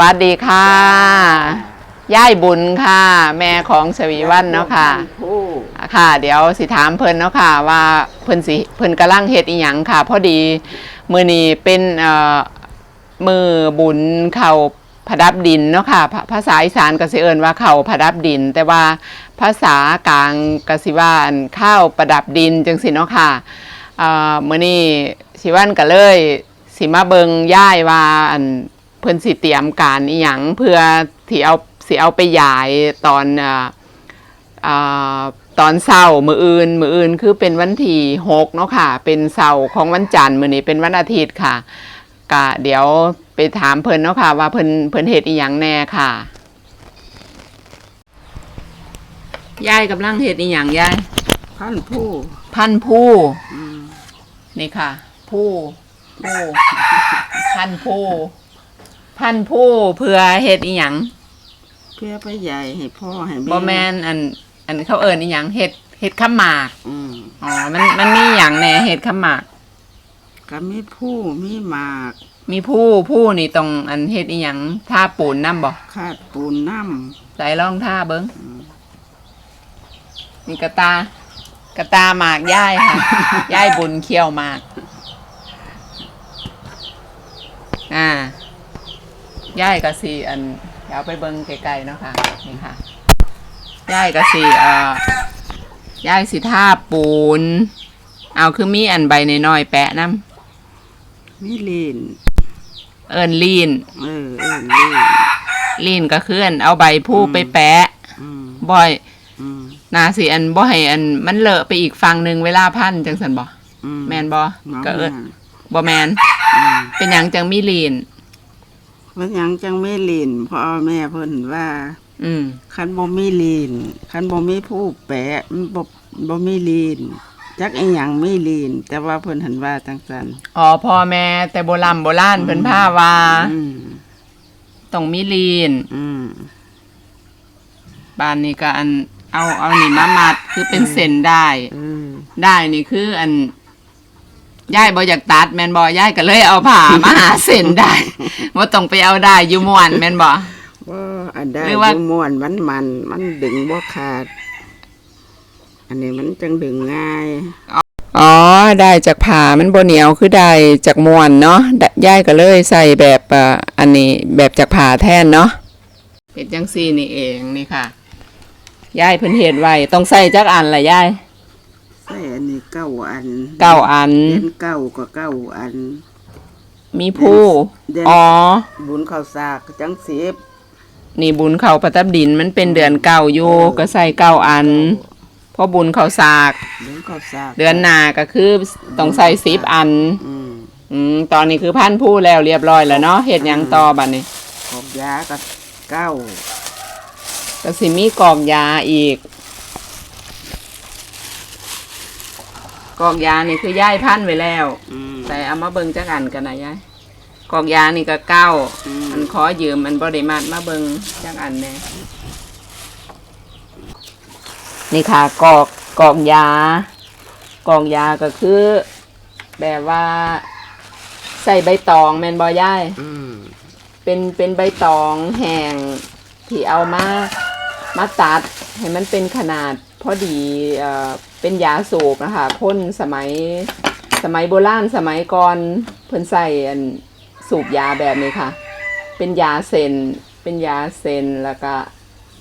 วัสดีค่ะย่ายบุญค่ะ แม่ของสวีวันเนาะค่ะผู้ค่ะ เดี๋ยวสิถามเพิ่นเนาะค่ะ ว่าเพิ่นสิเพิ่นกำลังเฮ็ดอีหยังค่ะ พอดีมือนี้เป็นเอ่อมือบุญเข่าผดับดินเนาะค่ะ ภาภาษาอีสานก็สิเอิ้นว่าเข่าผดับดิน แต่ว่าภาษากลางก็สิว่าอันข้าวประดับดินจังสิเนาะค่ะเอ่อมื้อนี้สิวันก็เลยสิมาเบิงย่ายว่าอัน เพิ่นสิเตรียมการอีหยังเพื่อที่เอาสิเอาไปยายตอนเอ่ออ่าตอนเศร้ามืออื่น มืออื่นคือเป็นวันที่หกเนาะค่ะ เป็นเศร้าของวันจันทร์มือนี้เป็นวันอาทิตย์ค่ะกะเดี๋ยวไปถามเพิ่นเนาะค่ะ ว่าเพิ่นเพิ่นเฮ็ดอีหยังแน่ค่ะยายกำลังเฮ็ดอีหยังยายพันผู้พันผู้อืมนี่ค่ะ ผู้ผู้พันผู้ พันผู้เพื่อเฮ็ดอีหยังเพื่อไปใหญ่ให้พ่อให้แม่บ่แมนอัน อันเขาเอิ้นอีหยังเฮ็ดเฮ็ดข้าวหมากอืมอ๋อมันมันมีอย่างแหน่เห็ดขาวหมาก ก็มีผู้มีหมากมีผู้ผู้นี่ตรงอันเห็ดอีหยังท่าปูนน้ำบ่คาดปูนน้ใส่ร่องท่าเบิ้งนี่กระตากระตาหมากย่ายค่ะ ย่ายบุญเคี่ยวหมาก อ่า ย่ายกะสีอันเดี๋ยวไปเบิ้งไกลๆเนาะค่ะนี่ค่ะย่ายกะสีเอ่อย่ายสิท่าปูน เอาคือมีอันใบน้อยๆแปะน้ำมีลีนำเอินลีนเออเออลีนลีนก็คืออันเอาใบผู้อืมไปแปะอืมบ่อยอืมนาสิอันบ่ให้อันมันเลอะไปอีกฝั่งหนึ่งเวลาพันจังสันบ่อืแมนบ่หมาก็เอิ้นมาบ่แมนอืมเป็นหยังจังมีลีน ว่าหยังจังไม่ลีนพ่อแม่เพิ่นว่าอืมคันบ่มีลีนคันบ่มีผู้แปะมันบ่บ่มีลีนจักอีหยังมีลีน แต่ว่าเพิ่นหันว่าจังซั่นอ๋อพ่อแม่แต่โบราณโบราณเพิ่นพาว่าอืมต้องมีลีนอืมบ้านนี้ก็อันเอาเอานี่มามัดคือเป็นเส้นได้เออได้นี่คืออัน ย่ายบ่อยากตัดแม่นบ่ย่ายก็เลยเอาผ้ามาหาเส้นได้ว่าต้องไปเอาได้อยู่ม่วนแม่นบ่ ว่าอันได้หรือว่าอยู่ม่วนมันมัน มันดึงบ่ขาด อันนี้มันจังดึงง่าย อ๋อ ได้จากผ่ามันบเหนียวคือได้จากมวนเนาะได้ย่ายก็เลยใส่แบบอ่าอันนี้แบบจากผ่าแทนเนาะเห็ดจังซี่นี่เองนี่ค่ะย่ายเพิ่นเห็ดไว้ต้องใส่จักอันละย่าย ใส่อันนี้เก้าอันเก้าอัน เดือนเก้าก็เก้าอัน มีผู้เดือนอ๋อ บุญข้าวสากจังสิบนี่บุญเขาประทับดินมันเป็นเดือนเก่าอยู่ก็ใส่เก้าอันเพราะบุญเขาสากบุญข้าวสากเดือนหน้าก็คือต้องใส่สิบอัน อืมอืมตอนนี้คือพันผู้แล้วเรียบร้อยแล้วเนาะเห็ดหยังต่อบัดนี้ ขอบยาก็เก้าก็สิมีกรอกยาอีก กรอกยานี่คือย่ายพันไว้แล้ว อืม แต่เอามาเบิ่งจักอันกันนะยายกรอกยานี่ก็เก้าอืม มันขอยืมมันบ่ได้มามาเบิ่งจักอันแน่นี่ค่ะกรอกกรอกยากรอกยาก็คือแบบว่า ใส่ใบตองแม่นบ่ยาย อืม เป็นเป็นใบตองแห้งที่เอามามาตัดให้มันเป็นขนาดพอดีเอ่อ เป็นยาสูบนะคะพ่นสมัยสมัยโบราณสมัยก่อนเพิ่นใส่อันสูบยาแบบนี้ค่ะ เป็นยาเซนเป็นยาเซนแล้วก็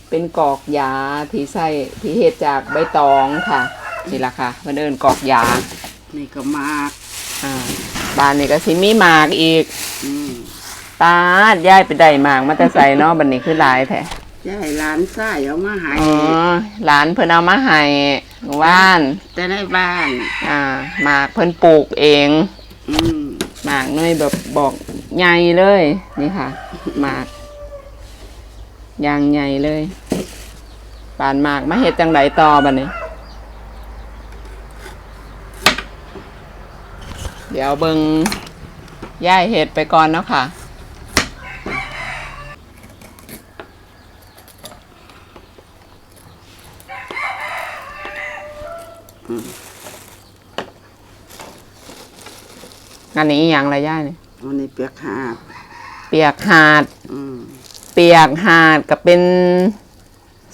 เป็นกอกยาที่ใส่ที่เฮ็ดจากใบตองค่ะนี่ล่ะค่ะมันเอิ้นกอกยานี่ก็มากอ่าบ้านนี้ก็สิมีหมากอีกอืมตาดย้ายไปได้หมากมาแต่ใส่เนาะบัดนี้คือหลายแท้ยายหลานชายเอามาใหายอ๋อหลานเพิ่นเอามาให้ ว่านแต่ในบ้าน อ่าหมากเพิ่นปลูกเอง อืมหมากน้อยแบบบอกใหญ่เลย นี่ค่ะ หมากยางใหญ่เลยปานหมากมาเฮ็ดจังไดต่อบัดนี้ เดี๋ยวเบิงย่ายเห็ดไปก่อนเนาะค่ะ อันนี้อหย่างไรย่ายเนี่ยอันนี้เปียกหาดเปียกหาด อืมเปียกหาดก็เป็น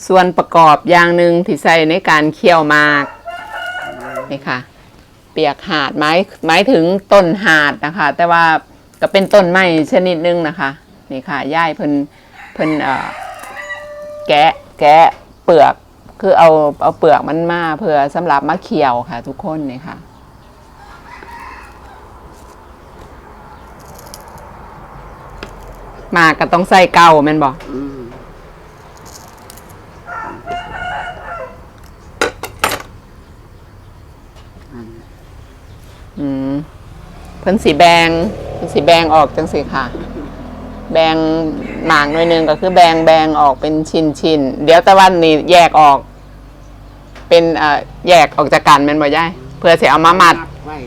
ส่วนประกอบอย่างหนึ่งที่ใส่ในการเคี่ยวหมากนี่ค่ะ เปียกหาดหมายหมายถึงต้นหาดนะคะ แต่ว่าก็เป็นต้นไม้ชนิดหนึงนะคะนี่ค่ะย่ายเพิ่นเพิ่นเอ่อแกะแกะเปลือก คือเอาเอาเปลือกมันมาเพื่อสำหรับมาเคี่ยวค่ะ ทุกคนนี่ค่ะหมาก็ต้องใส่เก่าแม่นบอกอืมเพิ่นสีแบงเพิ่นสีแบงออกจังสิค่ะ แบงหมากหน่อยหนึงก็คือแบงแบงออกเป็นชิ้นชิ้นเดี๋ยวตะวันนี่แยกออก เป็นเอ่อแยกออกจากกันแม่นบ่ยายเพื่อสิเอามามัด ไว้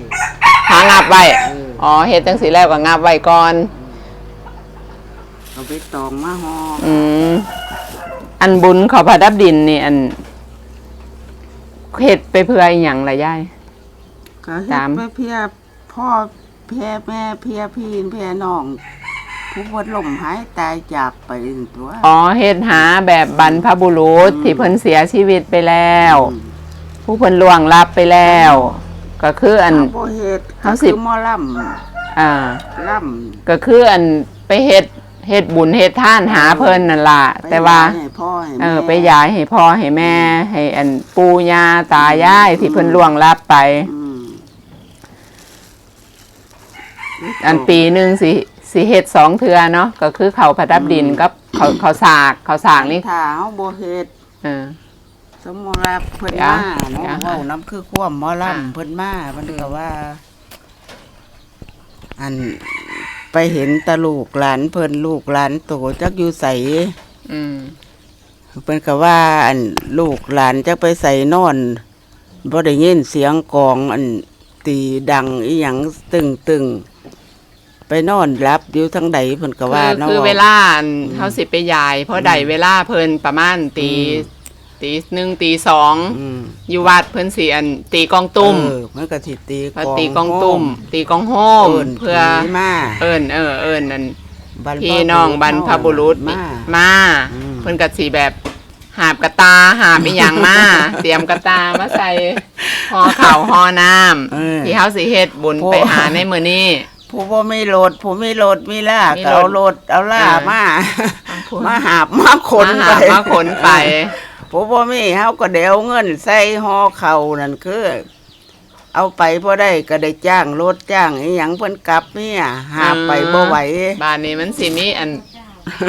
หางับไว้เอออ๋อเฮ็ดจังสีแล้วก็งับไว้ก่อน เอาไปตองมาห่ออืม อันบุญเขาพระดับดินนี่อันเฮ็ดไปเพื่ออีหยังล่ะยาย ก็เฮ็ตาดมไปเพียพ่อเพียแม่เพียพี่เพียน้อง ผู้บดลมหายตายจากไปนั่นตัว อ๋อเฮ็ดหาแบบบรรพบุรุษที่เพิ่นเสียชีวิตไปแล้ว อืมผู้เพิ่นล่วงลับไปแล้ว ก็คืออัน เอาบ่เฮ็ดเฮาก็สิ คือหมอลอ่าำล่ก็คืออันไปเฮ็ดเฮ็ดบุญเฮ็ดทานหาเพิ่นนั่นล่ะำแต่ว่าไปให้พ่อให้เอแม่ อ ไปย้ายให้พ่อให้แม่ ให้อันปู่ย่าตายายที่เพิ่นล่วงลับไป อืมอันปีหนึ่งสิ สิเฮ็ดสองเทือเนาะก็คือเขาประดับดินกับเขาเขาสากเขาสากนี่ถ้าเฮาบ่เฮ็ดเออ สมมุติว่าเพิ่นเดี๋ยวมาเนาะเดี๋ยวเว้านํคือความหมออ่าลำเพิ่นมาเพิ่นก็ว่า อันไปเห็นตาลูกหลานเพิ่นลูกหลานโตจักอยู่ใสอืมเพิ่นก็ว่า อันลูกหลานจักไปใส่นอนบ่ได้ยินเสียงกลอง อันตีดังอีหยังตึงตึงๆ ไปนอนรับอยู่ทั้งใดเพิ่นก็คืว่าอเนาะ คือเวลาอันเขาสิไปยาย เพราะใดเวลาเพิ่นประมาณตีตีหนึ่งตีสองอืมอยู่วัดเพิ่นสิอันตีกองตุ้มเออมันก็สิตีพอตีกองตุ้ม ตีกองโฮมเอิ้นเพื่อ ผีมาเอิ้นเออเอิ้นนั่นบรรพพี่น้องบรรพบุรุษมา มาอืม เพิ่นก็สิแบบหาบกระตาหาบอีหยังมา เตรียมกระตามาใส่ห่อข้าวห่อน้ำเออ ที่เฮาสิเฮ็ดบุญโอ้ไปหาในมื้อนี้ ผู้บ่มีรถผู้มีรถมีลากมีก็รถเอารถเอาล่าเออ มาเอาคนมาหาบมาขนมาไปหาบมาขนไป ผู้บ่มีเฮาก็เดี๋ยวเงินใส่ห่อเข่าวนั่นคือ เอาไปพอได้ก็ได้จ้างรถจ้างอีหยังเพิ่นกลับเนี่ยหาบไปบ่ไหว บ้านนี้มันสิมีอัน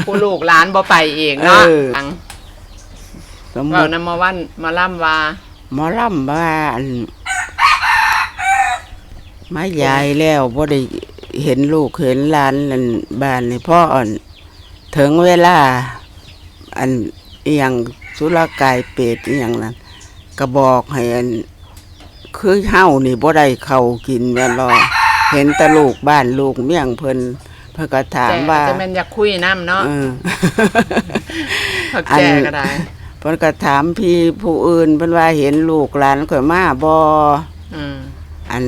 ผู้ลูกหลานบ่ไปอีกเนาะเออฟังสมมุเว้าตินำมาวันมาล่ำว่าหมอลำว่าอันมายายแล้วบ่ได้ เห็นลูกเห็นหลานนั่นบ้านนี่พ่ออ่อน ถึงเวลา อันอหย่างสุรกายเปรตอหย่างนั้นก็บอกให้อันคือเฮานี่บ่ได้เข้ากินแม่นบ่เห็นแต่ลูกบ้านลูกเมี่ยงเพิ่นเพิ่นก็ถามแต่ว่าจะแม่นอยากคุยน้ำเนาะเออพักอันแจก็ได้ เพิ่นก็ถามพี่ผู้อื่นเพิ่นว่าเห็นลูกหลานข่อยมาบ่อืม อัน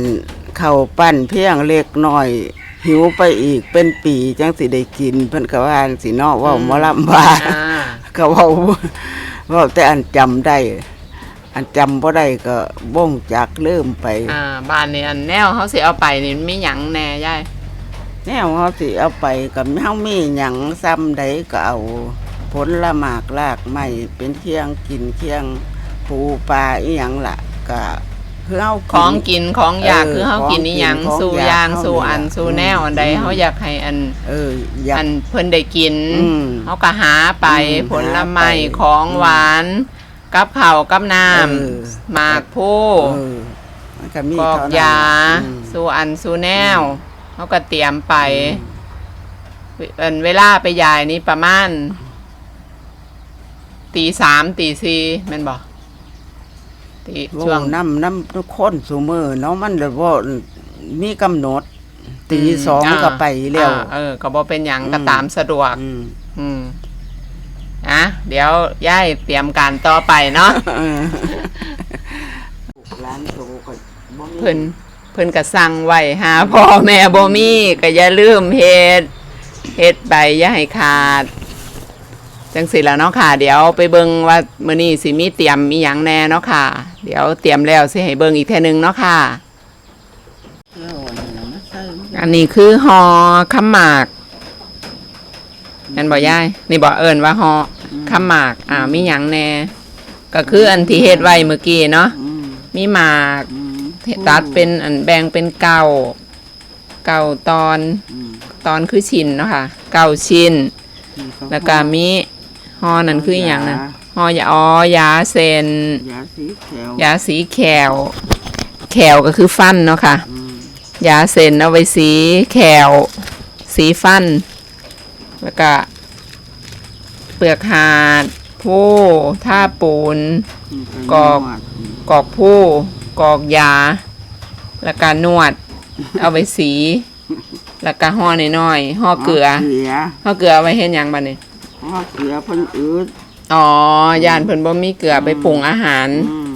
เข้าวปั้นเพียงเล็กน้อย หิวไปอีกเป็นปีจังสิได้กินเพิ่นก็ว่าจังสิเนาะเว่าหมอลำว่าอ่าก็เว้าเว้าแต่อันจำได้ อันจำบ่ได้ก็บ่งจากเริ่มไป อ่าบ้านนี้อันแนวเขาสิเอาไปนี่มีหยังแหน่ยายแนวเฮาสิเอาไปก็เฮามีหยังซ้ำใดก็เอาผลละหมากลากไม้เป็นเคียงกินเคียงปูปลาอีหยังล่ะก็ คือเฮาขกินองกินของอยากเออคือเขากินนี่หยังของกินสู่ของอยากยางเขาสู่อันนี่ล่ะสู่แนวอันใดอืมเขาอยากให้อันเอออยากอันเพิ่นได้กินอืมเขาก็หาไปอืมผลไม้หาไปของหวาน กับข้าวกับน้เออำหมากผู้เออมันก็มีกอกเท่นั้นยาอืมสู่อันสู่แนวเขาก็เตรียมไปอันเวลาไปยายนี่ประมาณตีสามตีสี่แม่นบอก ตีช่ช่ววงงน้ำน้ำทุกคนสูมือเนาะมันเลยว่ามีกำหนด ตีอืมสองอ่าก็ไปแล้วอ่าเออ ก็บอเป็นหยังอืมก็ตามสะดวก อืมอืมอะเดี๋ยวย่ายเตรียมการต่อไปเนาะ เออร้านโตก็บ่มีเพิ่นเพิ่นก็สั่งไว้หาพ่อแม่บ่มีก็อย่าลืมเฮ็ดเฮ็ดใบอย่าให้ขาด จังสิแล้วเนาะค่ะ เดี๋ยวไปเบิ่งว่ามื้อนี้สิมีเตรียมอีหยังแน่เนาะค่ะ เดี๋ยวเตรียมแล้วสิให้เบิ่งอีกเท่อนึงเนาะค่ะ อันนี้คือฮอคำหมากนั่นบ่ยายนี่บ่เอิ้นว่าฮอคำหมาก อ่ามีหยังแน่ก็คืออันที่เฮ็ดไว้เมื่อกี้เนาะอืมมีหมากอืมตัดเป็นอันแบ่งเป็นเก่าเก่าตอนอืมตอนคือชิ้นเนาะค่ะ เก่าชิ้นนี่เขาแล้วก็มี ฮอนั่นคืออหย่างนะฮอยาอ๋อยาเซนยาสีเขียวยาสีแขว แขวก็คือฟันเนาะค่ะอืมยาเซนเอาไว้สีแขว สีฟัน แล้วก็เปลือกหาดผู้ท่าปูนอืมกอกกอกผู้กอกยา แล้วก็นวด เอาไว้สี แล้วก็ห่อน้อยๆห่อเกลือเกลือห่อเกลือเอาไว้เฮ็ดหยังบัดนี้ ห่อเกลือเพิ่นอืดอ๋อยานเพิ่นบ่มีเกลือไปปรุงอาหาร อืม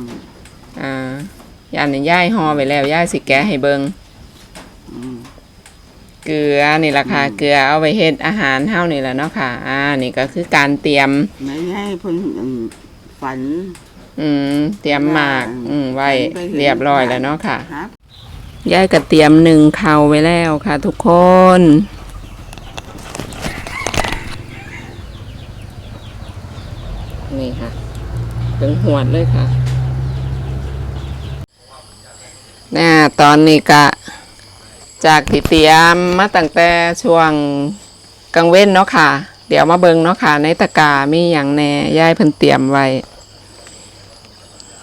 อ่ายานนี่ย่ายห่อไปแล้วย่ายสิแกะให้เบิงอืม เกลือนี่ราคาเกลือเอาไว้เฮ็ดอาหารเฮานี่แหละเนาะค่ะ อ่า นี่ก็คือการเตรียม ไม่ให้เพิ่นอืมฝัน อืม เตรียมหมาก อืม ไว้ไปเห็นเรียบร้อยแล้วเนาะค่ะ ครับย่ายก็เตรียมหนึ่งเข่าไว้แล้วค่ะทุกคนนี่ค่ะ ถึงหวดเลยค่ะน่าตอนนี้กะจากที่เตียมมาตั้งแต่ช่วงกลางเว้นเนาะค่ะ เดี๋ยวมาเบิงเนาะค่ะ ในตะกามีอย่างแหน่ย่ายเพิ่นเตรียมไว้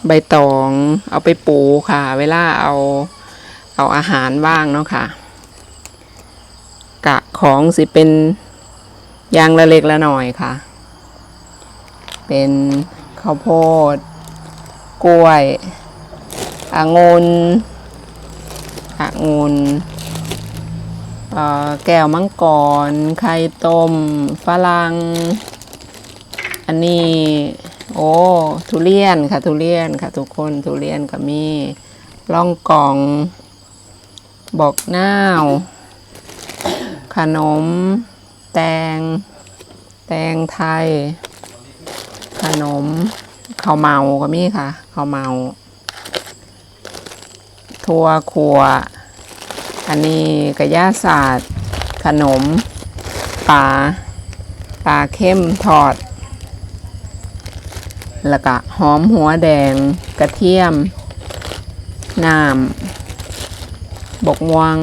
ใบตองเอาไปปูค่ะ เวลาเอาเอาอาหารว่างเนาะค่ะ กะของสิเป็นยางละเล็กละหน่อยค่ะ เป็น ข้าวโพด กล้วยองุ่นองุ่นแก้วมังกร ไข่ต้ม ฝรั่ง อันนี้ โอ้ ทุเรียนค่ะ ทุเรียนค่ะ ทุกคน ทุเรียนก็มีล่องกล่อง บอกน้าว ขนม แตง แตงไทย นมข้าวเมาก็มีค่ะข้าวเมาทั่วครัว อันนี้กระยาศาสตร์ ขนมปลาปลาเข้มทอด แล้วก็หอมหัวแดง กระเทียม น้ำบกมวง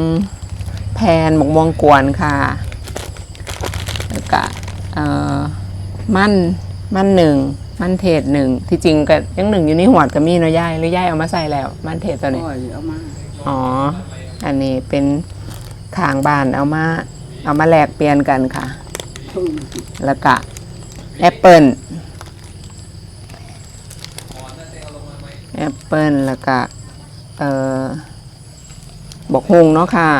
แพนบกมวงกวนค่ะ แล้วก็มั่น มั่นหนึ่งมั่นเทศหนึ่งที่จริงก็ยังหนึ่งอยู่ในหัวดก็มีเนาะย่ายหรือย่ายเอามาใส่แล้ว มั่นเทศตัวนี้ปล่อยเอามาอ๋อ อันนี้เป็นขางบ้านเอามา เอามาแลกเปลี่ยนกันค่ะแล้วก็แอปเปิลแอปเปิลแล้วก็เอ่อบอกฮุงเนาะค่ะ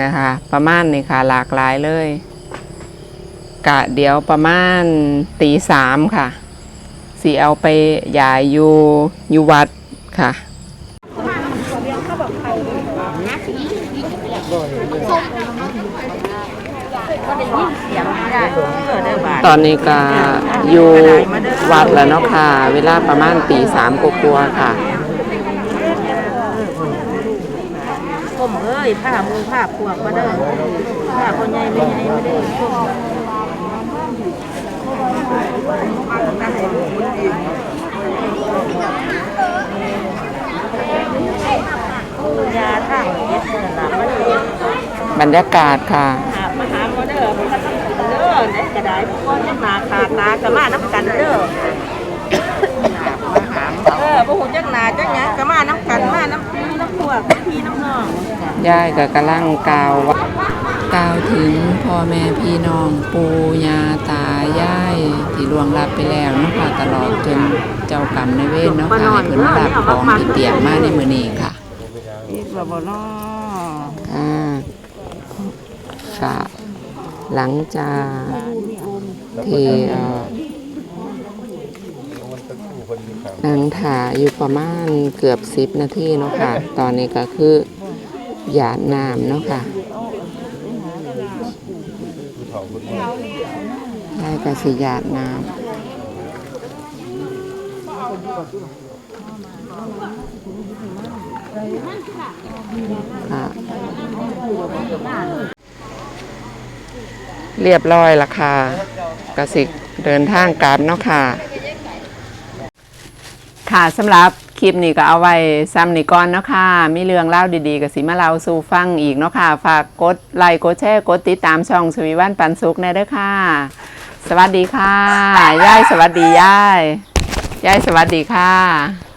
นะคะ ประมาณนี้ค่ะหลากหลายเลย กะเดี๋ยวประมาณตีสามค่ะสีเอาไปยายอยู่อยู่วัดค่ะตอนนี้ก็อยู่วัดแล้วเนาะค่ะ เวลาประมาณตีสามกลัวๆค่ะผมเอ้ยผ้ามือผ้าพวกมาเด้อผ้าคนใหญ่ไม่ใหญ่ไม่ได้ บรรยากาศค่ะหามาหามาเด้อมาทำกันเด้อเน็ตกระไดพวกนยังหนาคาตากระมาน้ำกันเด้อเออพวกหูจักนาจักหยังกระมาน้ำกันมาน้ำพี่น้ำพวกพี่น้ำน้องยายก็กำลังกาว กล่าวถึงพ่อแม่พี่น้องปู่ย่าตายายที่ล่วงลับไปแล้วเนาะค่ะตลอดจนเจ้ากรรมในายเวรเนาะค่ะให้เพิ่นมารับของที่เตรียมมาในมื้อนี้ค่ะ อีกแล้วบ่เนาะอ่าก็หลังจากที่เอ่อนังถ่าอยู่ประมาณเกือบสิบนาทีเนาะค่ะ ตอนนี้ก็คือหยาดน้ำเนาะค่ะ ยายก็สิหยาดน้ำค่ะเรียบร้อยละค่ะกสิเดินทางกลับเนาะค่ะ ค่ะสำหรับ คลิปนี้ก็เอาไว้ซ้ำนี่ก่อนเนาะค่ะมีเรื่องเล่าดีๆกับสีมาเล่าสู่ฟังอีกเนาะค่ะ ฝากกดไลค์กดแชร์กดติดตามช่องสวีวันปันสุกในเด้อค่ะ สวัสดีค่ะ ยายสวัสดียาย ยายสวัสดีค่ะ